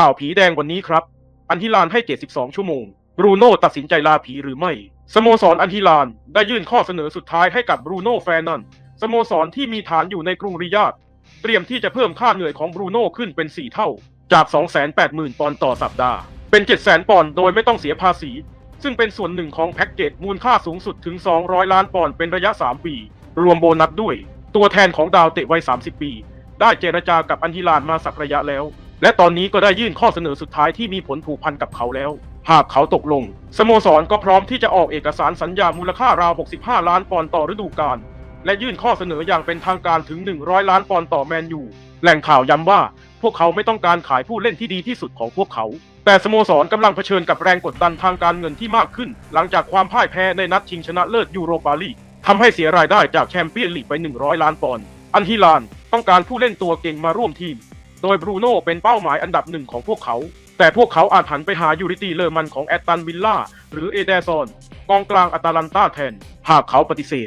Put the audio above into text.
ข่าวผีแดงวันนี้ครับ อันทิลานให้ 72 ชั่วโมง บรูโน่ตัดสินใจลาผีหรือไม่ สโมสรอันทิลานได้ยื่นข้อเสนอสุดท้ายให้กับบรูโน่แฟร์นันสโมสรที่มีฐานอยู่ในกรุงริยาดเตรียมที่จะเพิ่มค่าเหนื่อยของบรูโน่ขึ้นเป็น 4 เท่า จาก 280,000 ปอนด์ต่อสัปดาห์ เป็น 700,000 ปอนด์โดยไม่ต้องเสียภาษี ซึ่งเป็นส่วนหนึ่งของแพ็กเกจมูลค่าสูงสุดถึง 200 ล้านปอนด์เป็นระยะ 3 ปี รวมโบนัสด้วย ตัวแทนของดาวเตะวัย 30 ปี ได้เจรจากับอันทิลานมาสักระยะแล้ว และตอนนี้ก็ได้ยื่นข้อเสนอสุดท้ายที่มีผลผูกพันกับเขาแล้ว หากเขาตกลง สโมสรก็พร้อมที่จะออกเอกสารสัญญามูลค่าราว 65 ล้านปอนด์ต่อฤดูกาลและยื่นข้อเสนออย่างเป็นทางการถึง 100 ล้านปอนด์ต่อแมนยูแหล่งข่าวย้ำว่า พวกเขาไม่ต้องการขายผู้เล่นที่ดีที่สุดของพวกเขา แต่สโมสรกำลังเผชิญกับแรงกดดันทางการเงินที่มากขึ้น หลังจากความพ่ายแพ้ในนัดชิงชนะเลิศยูโรปาลีกทำให้เสียรายได้จากแชมเปี้ยนลีกไป 100 ล้านปอนด์อันฮิลานต้องการผู้เล่นตัวเก่งมาร่วมทีม โดยบรูโน่เป็นเป้าหมายอันดับหนึ่งของพวกเขา แต่พวกเขาอาจหันไปหายูริตีเลอร์มันของแอตตันวิลล่าหรือเอเดซอนกองกลางอัตาลันตาแทน หากเขาปฏิเสธ